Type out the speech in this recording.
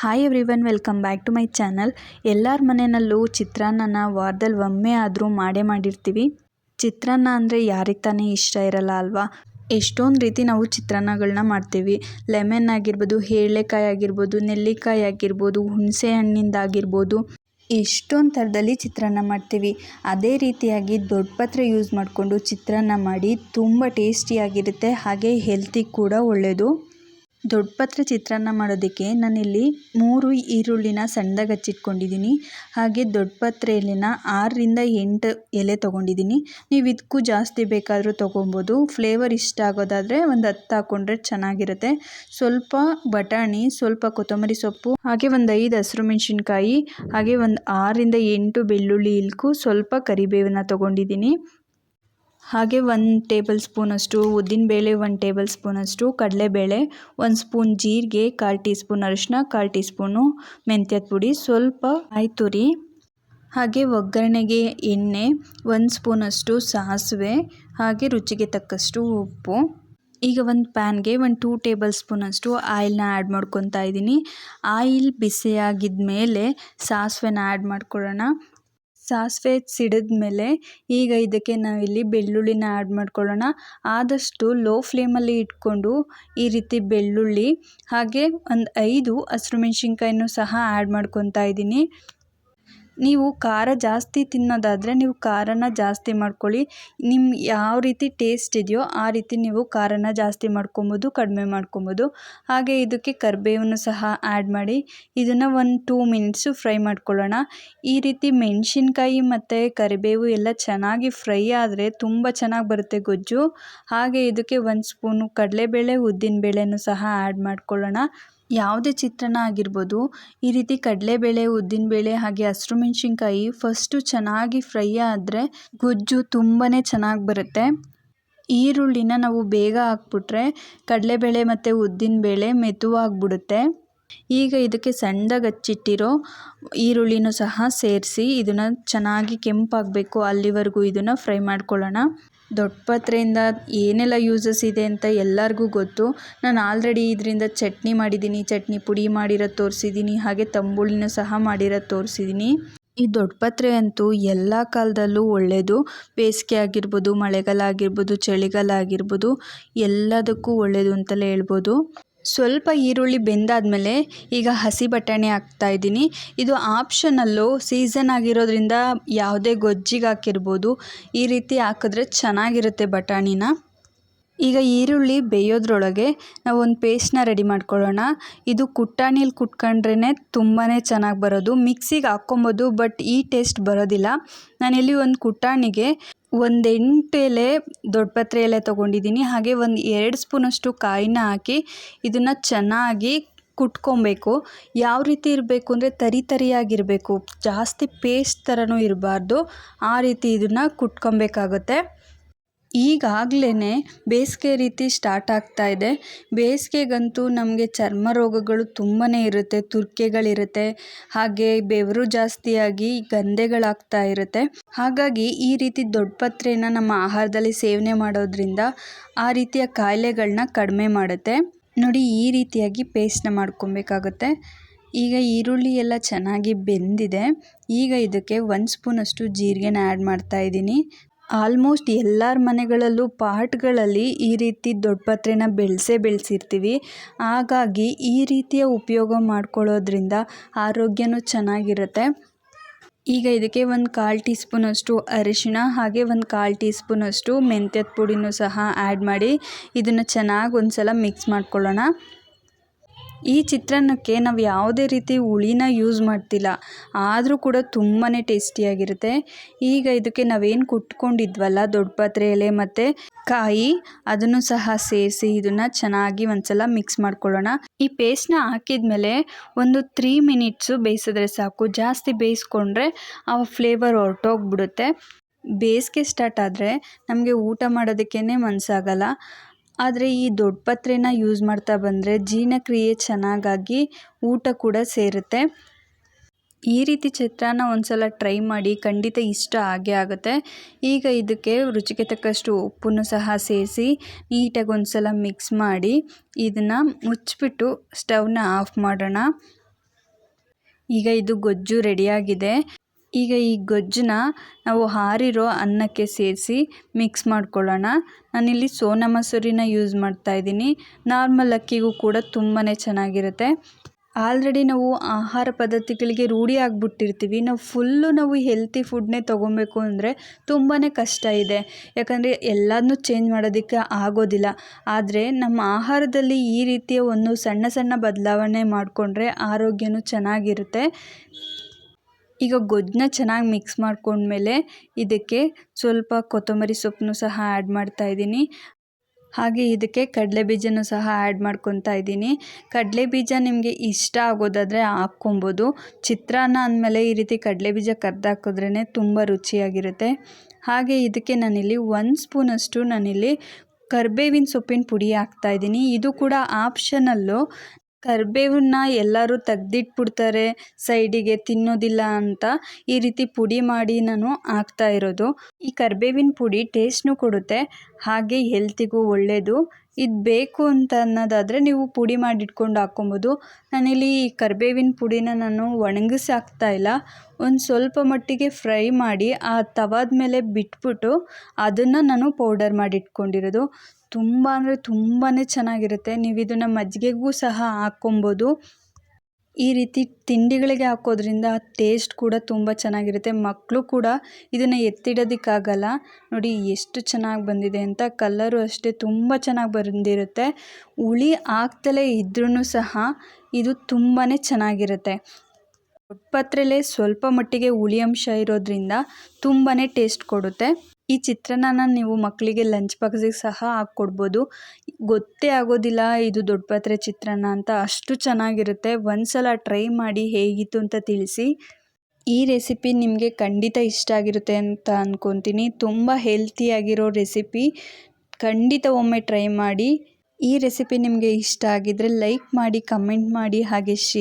Hi everyone welcome back to my channel ಎಲ್ಲರ ಮನೆಯಲ್ಲೂ ಚಿತ್ರಾನ್ನನ ವಾರದಲ್ಲಿ ಒಮ್ಮೆ ಆದರೂ ಮಾಡೇ ಮಾಡಿರ್ತೀವಿ. ಚಿತ್ರಾನ್ನ ಅಂದರೆ ಯಾರಿಗೆ ತಾನೇ ಇಷ್ಟ ಇರಲ್ಲ ಅಲ್ವಾ? ಎಷ್ಟೊಂದು ರೀತಿ ನಾವು ಚಿತ್ರಾನ್ನಗಳನ್ನ ಮಾಡ್ತೀವಿ. ಲೆಮನ್ ಆಗಿರ್ಬೋದು ಹೇಳೆಕಾಯಿ ಆಗಿರ್ಬೋದು, ನೆಲ್ಲಿಕಾಯಿ ಆಗಿರ್ಬೋದು, ಹುಣಸೆ ಹಣ್ಣಿಂದ ಆಗಿರ್ಬೋದು. ಎಷ್ಟೊಂದು ಥರದಲ್ಲಿ ಚಿತ್ರಾನ್ನ ಮಾಡ್ತೀವಿ. ಅದೇ ರೀತಿಯಾಗಿ ದೊಡ್ಡ ಪಾತ್ರೆ ಯೂಸ್ ಮಾಡಿಕೊಂಡು ಚಿತ್ರಾನ್ನ ಮಾಡಿ ತುಂಬ ಟೇಸ್ಟಿಯಾಗಿರುತ್ತೆ ಹಾಗೆ ಹೆಲ್ತಿಗೆ ಕೂಡ ಒಳ್ಳೆಯದು ದೊಡ್ಡ ಪಾತ್ರೆ ಚಿತ್ರಾನ್ನ ಮಾಡೋದಕ್ಕೆ ನಾನಿಲ್ಲಿ ಮೂರು ಈರುಳ್ಳಿನ ಸಣ್ಣದಾಗಿ ಹಚ್ಚಿಟ್ಕೊಂಡಿದ್ದೀನಿ ಹಾಗೆ ದೊಡ್ಡ ಪಾತ್ರೆಯಲ್ಲಿನ ಆರರಿಂದ ಎಂಟು ಎಲೆ ತೊಗೊಂಡಿದ್ದೀನಿ ನೀವು ಇದಕ್ಕೂ ಜಾಸ್ತಿ ಬೇಕಾದರೂ ತೊಗೊಬೋದು. ಫ್ಲೇವರ್ ಇಷ್ಟ ಆಗೋದಾದರೆ ಒಂದು ಹತ್ತು ಹಾಕ್ಕೊಂಡ್ರೆ ಚೆನ್ನಾಗಿರುತ್ತೆ. ಸ್ವಲ್ಪ ಬಟಾಣಿ, ಸ್ವಲ್ಪ ಕೊತ್ತಂಬರಿ ಸೊಪ್ಪು, ಹಾಗೆ ಒಂದು ಐದು ಹಸಿರು ಮೆಣಸಿನ್ಕಾಯಿ, ಹಾಗೆ ಒಂದು ಆರರಿಂದ ಎಂಟು ಬೆಳ್ಳುಳ್ಳಿ ಇಲ್ಕು ಸ್ವಲ್ಪ ಕರಿಬೇವನ್ನ ತೊಗೊಂಡಿದ್ದೀನಿ ಹಾಗೆ ಒಂದು ಟೇಬಲ್ ಸ್ಪೂನಷ್ಟು ಉದ್ದಿನಬೇಳೆ ಒಂದು ಟೇಬಲ್ ಸ್ಪೂನಷ್ಟು ಕಡಲೆಬೇಳೆ ಒಂದು ಸ್ಪೂನ್ ಜೀರಿಗೆ, ಕಾಲು ಟೀ ಸ್ಪೂನ್ ಅರಿಶಿನ ಕಾಲು ಟೀ ಸ್ಪೂನು ಮೆಂತ್ಯದ ಪುಡಿ, ಸ್ವಲ್ಪ ಕಾಯಿ ತುರಿ, ಹಾಗೆ ಒಗ್ಗರಣೆಗೆ ಎಣ್ಣೆ ಒಂದು ಸ್ಪೂನಷ್ಟು ಸಾಸಿವೆ, ಹಾಗೆ ರುಚಿಗೆ ತಕ್ಕಷ್ಟು ಉಪ್ಪು. ಈಗ ಒಂದು ಪ್ಯಾನ್ಗೆ ಒಂದು ಟೂ ಟೇಬಲ್ ಸ್ಪೂನಷ್ಟು ಆಯಿಲ್ನ ಆ್ಯಡ್ ಮಾಡ್ಕೊತಾ ಇದ್ದೀನಿ. ಆಯಿಲ್ ಬಿಸಿಯಾಗಿದ್ದ ಮೇಲೆ ಸಾಸಿವೆನ ಆ್ಯಡ್ ಮಾಡ್ಕೊಳ್ಳೋಣ. ಸಾಸಿವೆ ಸಿಡಿದ ಮೇಲೆ ಈಗ ಇದಕ್ಕೆ ನಾವಿಲ್ಲಿ ಬೆಳ್ಳುಳ್ಳಿನ ಆ್ಯಡ್ ಮಾಡ್ಕೊಳ್ಳೋಣ. ಆದಷ್ಟು ಲೋ ಫ್ಲೇಮಲ್ಲಿ ಇಟ್ಕೊಂಡು ಈ ರೀತಿ ಬೆಳ್ಳುಳ್ಳಿ ಹಾಗೆ ಒಂದು ಐದು ಹಸಿರು ಮೆಣಸಿನ್ಕಾಯಿನೂ ಸಹ ಆ್ಯಡ್ ಮಾಡ್ಕೊತಾ ಇದ್ದೀನಿ. ನೀವು ಖಾರ ಜಾಸ್ತಿ ತಿನ್ನೋದಾದರೆ ನೀವು ಖಾರನ ಜಾಸ್ತಿ ಮಾಡ್ಕೊಳ್ಳಿ. ನಿಮ್ಮ ಯಾವ ರೀತಿ ಟೇಸ್ಟ್ ಇದೆಯೋ ಆ ರೀತಿ ನೀವು ಖಾರನ ಜಾಸ್ತಿ ಮಾಡ್ಕೊಬೋದು, ಕಡಿಮೆ ಮಾಡ್ಕೊಬೋದು. ಹಾಗೆ ಇದಕ್ಕೆ ಕರಿಬೇವನ್ನು ಸಹ ಆ್ಯಡ್ ಮಾಡಿ, ಇದನ್ನು ಒಂದು ಟೂ ಮಿನಿಟ್ಸು ಫ್ರೈ ಮಾಡ್ಕೊಳ್ಳೋಣ. ಈ ರೀತಿ ಮೆಣಸಿನ್ಕಾಯಿ ಮತ್ತು ಕರಿಬೇವು ಎಲ್ಲ ಚೆನ್ನಾಗಿ ಫ್ರೈ ಆದರೆ ತುಂಬ ಚೆನ್ನಾಗಿ ಬರುತ್ತೆ ಗೊಜ್ಜು. ಹಾಗೆ ಇದಕ್ಕೆ ಒಂದು ಸ್ಪೂನು ಕಡಲೆಬೇಳೆ, ಉದ್ದಿನಬೇಳೆನೂ ಸಹ ಆ್ಯಡ್ ಮಾಡ್ಕೊಳ್ಳೋಣ. ಯಾವುದೇ ಚಿತ್ರಾನ್ನ ಆಗಿರ್ಬೋದು, ಈ ರೀತಿ ಕಡಲೆಬೇಳೆ, ಉದ್ದಿನಬೇಳೆ ಹಾಗೆ ಹಸಿರು ಮೆಣಸಿನ್ಕಾಯಿ ಫಸ್ಟು ಚೆನ್ನಾಗಿ ಫ್ರೈ ಆದರೆ ಗೊಜ್ಜು ತುಂಬಾ ಚೆನ್ನಾಗಿ ಬರುತ್ತೆ. ಈರುಳ್ಳಿನ ನಾವು ಬೇಗ ಹಾಕ್ಬಿಟ್ರೆ ಕಡಲೆಬೇಳೆ ಮತ್ತು ಉದ್ದಿನಬೇಳೆ ಮೆತ್ತುವಾಗ್ಬಿಡುತ್ತೆ ಈಗ ಇದಕ್ಕೆ ಸಣ್ಣದಾಗಿ ಹಚ್ಚಿಟ್ಟಿರೋ ಈರುಳ್ಳಿನೂ ಸಹ ಸೇರಿಸಿ ಇದನ್ನು ಚೆನ್ನಾಗಿ ಕೆಂಪಾಗಬೇಕು. ಅಲ್ಲಿವರೆಗೂ ಇದನ್ನು ಫ್ರೈ ಮಾಡ್ಕೊಳ್ಳೋಣ. ದೊಡ್ಡ ಪಾತ್ರೆಯಿಂದ ಏನೆಲ್ಲ ಯೂಸಸ್ ಇದೆ ಅಂತ ಎಲ್ಲರಿಗೂ ಗೊತ್ತು. ನಾನು ಆಲ್ರೆಡಿ ಇದರಿಂದ ಚಟ್ನಿ ಮಾಡಿದ್ದೀನಿ. ಚಟ್ನಿ ಪುಡಿ ಮಾಡಿರೋದು ತೋರಿಸಿದ್ದೀನಿ. ಹಾಗೆ ತಂಬುಳಿನೂ ಸಹ ಮಾಡಿರೋದು ತೋರಿಸಿದ್ದೀನಿ. ಈ ದೊಡ್ಡ ಪಾತ್ರೆ ಅಂತೂ ಎಲ್ಲ ಕಾಲದಲ್ಲೂ ಒಳ್ಳೆಯದು ಬೇಸಿಗೆ ಆಗಿರ್ಬೋದು, ಮಳೆಗಾಲ ಆಗಿರ್ಬೋದು, ಚಳಿಗಾಲ ಆಗಿರ್ಬೋದು, ಎಲ್ಲದಕ್ಕೂ ಒಳ್ಳೆಯದು ಅಂತಲೇ ಹೇಳ್ಬೋದು. ಸ್ವಲ್ಪ ಈರುಳ್ಳಿ ಬೆಂದಾದಮೇಲೆ ಈಗ ಹಸಿ ಬಟಾಣಿ ಹಾಕ್ತಾ ಇದ್ದೀನಿ. ಇದು ಆಪ್ಷನಲ್ಲು, ಸೀಸನ್ ಆಗಿರೋದ್ರಿಂದ ಯಾವುದೇ ಗೊಜ್ಜಿಗೆ ಹಾಕಿರ್ಬೋದು. ಈ ರೀತಿ ಹಾಕಿದ್ರೆ ಚೆನ್ನಾಗಿರುತ್ತೆ ಬಟಾಣಿನ. ಈಗ ಈರುಳ್ಳಿ ಬೇಯೋದ್ರೊಳಗೆ ನಾವು ಒಂದು ಪೇಸ್ಟ್ನ ರೆಡಿ ಮಾಡ್ಕೊಳ್ಳೋಣ. ಇದು ಕುಟ್ಟಾಣಿಲಿ ಕುಟ್ಕೊಂಡ್ರೇ ತುಂಬಾ ಚೆನ್ನಾಗಿ ಬರೋದು. ಮಿಕ್ಸಿಗೆ ಹಾಕ್ಕೊಬೋದು, ಬಟ್ ಈ ಟೇಸ್ಟ್ ಬರೋದಿಲ್ಲ. ನಾನಿಲ್ಲಿ ಒಂದು ಕುಟ್ಟಾಣಿಗೆ ಒಂದು ಎಂಟು ಎಲೆ, ದೊಡ್ಡ ಪತ್ರೆ ಎಲೆ ತೊಗೊಂಡಿದ್ದೀನಿ. ಹಾಗೆ ಒಂದು ಎರಡು ಸ್ಪೂನಷ್ಟು ಕಾಯಿನ ಹಾಕಿ ಇದನ್ನು ಚೆನ್ನಾಗಿ ಕುಟ್ಕೊಬೇಕು. ಯಾವ ರೀತಿ ಇರಬೇಕು ಅಂದರೆ ತರಿ ತರಿಯಾಗಿರಬೇಕು. ಜಾಸ್ತಿ ಪೇಸ್ಟ್ ಥರನೂ ಇರಬಾರ್ದು. ಆ ರೀತಿ ಇದನ್ನು ಕುಟ್ಕೊಬೇಕಾಗುತ್ತೆ. ಈಗಾಗಲೇ ಬೇಸಿಗೆ ರೀತಿ ಸ್ಟಾರ್ಟ್ ಆಗ್ತಾ ಇದೆ. ಬೇಸಿಗೆಗಂತೂ ನಮಗೆ ಚರ್ಮ ರೋಗಗಳು ತುಂಬಾ ಇರುತ್ತೆ, ತುರ್ಕೆಗಳಿರುತ್ತೆ, ಹಾಗೆ ಬೆವರು ಜಾಸ್ತಿಯಾಗಿ ಗಂಧೆಗಳಾಗ್ತಾ ಇರುತ್ತೆ. ಹಾಗಾಗಿ ಈ ರೀತಿ ದೊಡ್ಡ ಪತ್ರೆನ ನಮ್ಮ ಆಹಾರದಲ್ಲಿ ಸೇವನೆ ಮಾಡೋದ್ರಿಂದ ಆ ರೀತಿಯ ಕಾಯಿಲೆಗಳನ್ನ ಕಡಿಮೆ ಮಾಡುತ್ತೆ. ನೋಡಿ, ಈ ರೀತಿಯಾಗಿ ಪೇಸ್ಟ್ನ ಮಾಡ್ಕೊಬೇಕಾಗುತ್ತೆ. ಈಗ ಈರುಳ್ಳಿ ಎಲ್ಲ ಚೆನ್ನಾಗಿ ಬೆಂದಿದೆ. ಈಗ ಇದಕ್ಕೆ ಒಂದು ಸ್ಪೂನಷ್ಟು ಜೀರಿಗೆನ ಆ್ಯಡ್ ಮಾಡ್ತಾ ಇದ್ದೀನಿ. ಆಲ್ಮೋಸ್ಟ್ ಎಲ್ಲರ ಮನೆಗಳಲ್ಲೂ ಪಾಟ್ಗಳಲ್ಲಿ ಈ ರೀತಿ ದೊಡ್ಡಪತ್ರೆನ ಬೆಳೆಸೇ ಬೆಳೆಸಿರ್ತೀವಿ. ಹಾಗಾಗಿ ಈ ರೀತಿಯ ಉಪಯೋಗ ಮಾಡ್ಕೊಳ್ಳೋದ್ರಿಂದ ಆರೋಗ್ಯನೂ ಚೆನ್ನಾಗಿರುತ್ತೆ. ಈಗ ಇದಕ್ಕೆ ಒಂದು ಕಾಲು ಟೀ ಸ್ಪೂನಷ್ಟು ಅರಿಶಿಣ ಹಾಗೆ ಒಂದು ಕಾಲು ಟೀ ಸ್ಪೂನಷ್ಟು ಮೆಂತ್ಯದ ಪುಡಿನೂ ಸಹ ಆ್ಯಡ್ ಮಾಡಿ ಇದನ್ನು ಚೆನ್ನಾಗಿ ಒಂದು ಸಲ ಮಿಕ್ಸ್ ಮಾಡ್ಕೊಳ್ಳೋಣ. ಈ ಚಿತ್ರಾನ್ನಕ್ಕೆ ನಾವು ಯಾವುದೇ ರೀತಿ ಹುಳಿನ ಯೂಸ್ ಮಾಡ್ತಿಲ್ಲ. ಆದರೂ ಕೂಡ ತುಂಬಾ ಟೇಸ್ಟಿಯಾಗಿರುತ್ತೆ ಈಗ ಇದಕ್ಕೆ ನಾವೇನು ಕುಟ್ಕೊಂಡಿದ್ವಲ್ಲ, ದೊಡ್ಡ ಪಾತ್ರೆ ಎಲೆ ಮತ್ತು ಕಾಯಿ, ಅದನ್ನು ಸಹ ಸೇರಿಸಿ ಇದನ್ನು ಚೆನ್ನಾಗಿ ಒಂದ್ಸಲ ಮಿಕ್ಸ್ ಮಾಡ್ಕೊಳ್ಳೋಣ. ಈ ಪೇಸ್ಟ್ನ ಹಾಕಿದ್ಮೇಲೆ ಒಂದು ತ್ರೀ ಮಿನಿಟ್ಸು ಬೇಯಿಸಿದ್ರೆ ಸಾಕು. ಜಾಸ್ತಿ ಬೇಯಿಸ್ಕೊಂಡ್ರೆ ಆ ಫ್ಲೇವರ್ ಹೊರಟೋಗ್ಬಿಡುತ್ತೆ. ಬೇಸಿಗೆ ಸ್ಟಾರ್ಟ್ ಆದರೆ ನಮಗೆ ಊಟ ಮಾಡೋದಕ್ಕೇ ಮನಸ್ಸಾಗಲ್ಲ ಆದರೆ ಈ ದೊಡ್ಡ ಪಾತ್ರೆನ ಯೂಸ್ ಮಾಡ್ತಾ ಬಂದರೆ ಜೀರ್ಣಕ್ರಿಯೆ ಚೆನ್ನಾಗಾಗಿ ಊಟ ಕೂಡ ಸೇರುತ್ತೆ. ಈ ರೀತಿ ಚಿತ್ರಾನ್ನ ಒಂದು ಸಲ ಟ್ರೈ ಮಾಡಿ ಖಂಡಿತ ಇಷ್ಟ ಆಗೇ ಆಗುತ್ತೆ. ಈಗ ಇದಕ್ಕೆ ರುಚಿಗೆ ತಕ್ಕಷ್ಟು ಉಪ್ಪನ್ನು ಸಹ ಸೇರಿಸಿ ನೀಟಾಗಿ ಒಂದು ಸಲ ಮಿಕ್ಸ್ ಮಾಡಿ ಇದನ್ನು ಮುಚ್ಚಿಬಿಟ್ಟು ಸ್ಟವ್ನ ಆಫ್ ಮಾಡೋಣ. ಈಗ ಇದು ಗೊಜ್ಜು ರೆಡಿಯಾಗಿದೆ ಈಗ ಈ ಗೊಜ್ಜನ್ನ ನಾವು ಹಾರಿರೋ ಅನ್ನಕ್ಕೆ ಸೇರಿಸಿ ಮಿಕ್ಸ್ ಮಾಡ್ಕೊಳ್ಳೋಣ. ನಾನಿಲ್ಲಿ ಸೋನಾ ಮಸೂರಿನ ಯೂಸ್ ಮಾಡ್ತಾ ಇದ್ದೀನಿ. ನಾರ್ಮಲ್ ಅಕ್ಕಿಗೂ ಕೂಡ ತುಂಬಾ ಚೆನ್ನಾಗಿರುತ್ತೆ. ಆಲ್ರೆಡಿ ನಾವು ಆಹಾರ ಪದ್ಧತಿಗಳಿಗೆ ರೂಢಿ ಆಗಿಬಿಟ್ಟಿರ್ತೀವಿ. ನಾವು ಫುಲ್ಲು ನಾವು ಹೆಲ್ತಿ ಫುಡ್ನೇ ತೊಗೊಬೇಕು ಅಂದರೆ ತುಂಬಾ ಕಷ್ಟ ಇದೆ. ಯಾಕಂದರೆ ಎಲ್ಲದನ್ನೂ ಚೇಂಜ್ ಮಾಡೋದಕ್ಕೆ ಆಗೋದಿಲ್ಲ. ಆದರೆ ನಮ್ಮ ಆಹಾರದಲ್ಲಿ ಈ ರೀತಿಯ ಒಂದು ಸಣ್ಣ ಸಣ್ಣ ಬದಲಾವಣೆ ಮಾಡಿಕೊಂಡ್ರೆ ಆರೋಗ್ಯನೂ ಚೆನ್ನಾಗಿರುತ್ತೆ. ಈಗ ಗೊಜ್ಜನ್ನ ಚೆನ್ನಾಗಿ ಮಿಕ್ಸ್ ಮಾಡ್ಕೊಂಡ್ಮೇಲೆ ಇದಕ್ಕೆ ಸ್ವಲ್ಪ ಕೊತ್ತಂಬರಿ ಸೊಪ್ಪನ್ನು ಸಹ ಆ್ಯಡ್ ಮಾಡ್ತಾ ಇದ್ದೀನಿ. ಹಾಗೆ ಇದಕ್ಕೆ ಕಡಲೆ ಬೀಜನೂ ಸಹ ಆ್ಯಡ್ ಮಾಡ್ಕೊತಾ ಇದ್ದೀನಿ. ಕಡಲೆ ಬೀಜ ನಿಮಗೆ ಇಷ್ಟ ಆಗೋದಾದರೆ ಹಾಕ್ಕೊಬೋದು. ಚಿತ್ರಾನ್ನ ಅಂದಮೇಲೆ ಈ ರೀತಿ ಕಡಲೆ ಬೀಜ ಕರ್ದು ಹಾಕಿದ್ರೇ ತುಂಬ ರುಚಿಯಾಗಿರುತ್ತೆ. ಹಾಗೆ ಇದಕ್ಕೆ ನಾನಿಲ್ಲಿ ಒಂದು ಸ್ಪೂನಷ್ಟು ನಾನಿಲ್ಲಿ ಕರಿಬೇವಿನ ಸೊಪ್ಪಿನ ಪುಡಿ ಹಾಕ್ತಾ ಇದ್ದೀನಿ. ಇದು ಕೂಡ ಆಪ್ಷನಲ್ಲು ಕರಿಬೇವನ್ನ ಎಲ್ಲರೂ ತೆಗ್ದಿಟ್ಬಿಡ್ತಾರೆ, ಸೈಡಿಗೆ ತಿನ್ನೋದಿಲ್ಲ ಅಂತ ಈ ರೀತಿ ಪುಡಿ ಮಾಡಿ ನಾನು ಹಾಕ್ತಾ ಇರೋದು. ಈ ಕರಿಬೇವಿನ ಪುಡಿ ಟೇಸ್ಟ್ನೂ ಕೊಡುತ್ತೆ, ಹಾಗೆ ಹೆಲ್ತಿಗೂ ಒಳ್ಳೆಯದು ಇದು ಬೇಕು ಅಂತ ಅನ್ನೋದಾದರೆ ನೀವು ಪುಡಿ ಮಾಡಿ ಇಟ್ಕೊಂಡು ಹಾಕ್ಕೊಬೋದು. ನಾನಿಲ್ಲಿ ಕರಿಬೇವಿನ ಪುಡಿನ ನಾನು ಒಣಗಿಸಿ ಹಾಕ್ತಾ ಇಲ್ಲ. ಒಂದು ಸ್ವಲ್ಪ ಮಟ್ಟಿಗೆ ಫ್ರೈ ಮಾಡಿ ಆ ತವಾದ ಮೇಲೆ ಬಿಟ್ಬಿಟ್ಟು ಅದನ್ನು ನಾನು ಪೌಡರ್ ಮಾಡಿಟ್ಕೊಂಡಿರೋದು. ತುಂಬ ಅಂದರೆ ತುಂಬಾ ಚೆನ್ನಾಗಿರುತ್ತೆ. ನೀವು ಇದನ್ನು ಮಜ್ಜಿಗೆಗೂ ಸಹ ಹಾಕ್ಕೊಬೋದು. ಈ ರೀತಿ ತಿಂಡಿಗಳಿಗೆ ಹಾಕೋದ್ರಿಂದ ಟೇಸ್ಟ್ ಕೂಡ ತುಂಬ ಚೆನ್ನಾಗಿರುತ್ತೆ. ಮಕ್ಕಳು ಕೂಡ ಇದನ್ನು ಎತ್ತಿಡೋದಕ್ಕಾಗಲ್ಲ. ನೋಡಿ ಎಷ್ಟು ಚೆನ್ನಾಗಿ ಬಂದಿದೆ ಅಂತ ಕಲ್ಲರು ಅಷ್ಟೇ ತುಂಬ ಚೆನ್ನಾಗಿ ಬಂದಿರುತ್ತೆ. ಹುಳಿ ಆಗ್ತಲೇ ಇದ್ರೂ ಸಹ ಇದು ತುಂಬಾ ಚೆನ್ನಾಗಿರುತ್ತೆ. ದೊಡ್ಡಪತ್ರೆಲೇ ಸ್ವಲ್ಪ ಮಟ್ಟಿಗೆ ಹುಳಿ ಅಂಶ ಇರೋದ್ರಿಂದ ತುಂಬಾ ಟೇಸ್ಟ್ ಕೊಡುತ್ತೆ. ಈ ಚಿತ್ರಾನ್ನನ ನೀವು ಮಕ್ಕಳಿಗೆ ಲಂಚ್ ಬಾಕ್ಸಿಗೆ ಸಹ ಹಾಕ್ಕೊಡ್ಬೋದು. ಗೊತ್ತೇ ಆಗೋದಿಲ್ಲ ಇದು ದೊಡ್ಡಪತ್ರೆ ಚಿತ್ರಾನ್ನ ಅಂತ. ಅಷ್ಟು ಚೆನ್ನಾಗಿರುತ್ತೆ. ಒಂದ್ಸಲ ಟ್ರೈ ಮಾಡಿ ಹೇಗಿತ್ತು ಅಂತ ತಿಳಿಸಿ. ಈ ರೆಸಿಪಿ ನಿಮಗೆ ಖಂಡಿತ ಇಷ್ಟ ಆಗಿರುತ್ತೆ ಅಂತ ಅಂದ್ಕೊತೀನಿ ತುಂಬ ಹೆಲ್ತಿಯಾಗಿರೋ ರೆಸಿಪಿ. ಖಂಡಿತ ಒಮ್ಮೆ ಟ್ರೈ ಮಾಡಿ. ಈ ರೆಸಿಪಿ ನಿಮಗೆ ಇಷ್ಟ ಆಗಿದ್ದರೆ ಲೈಕ್ ಮಾಡಿ, ಕಮೆಂಟ್ ಮಾಡಿ, ಹಾಗೆ ಶೇರ್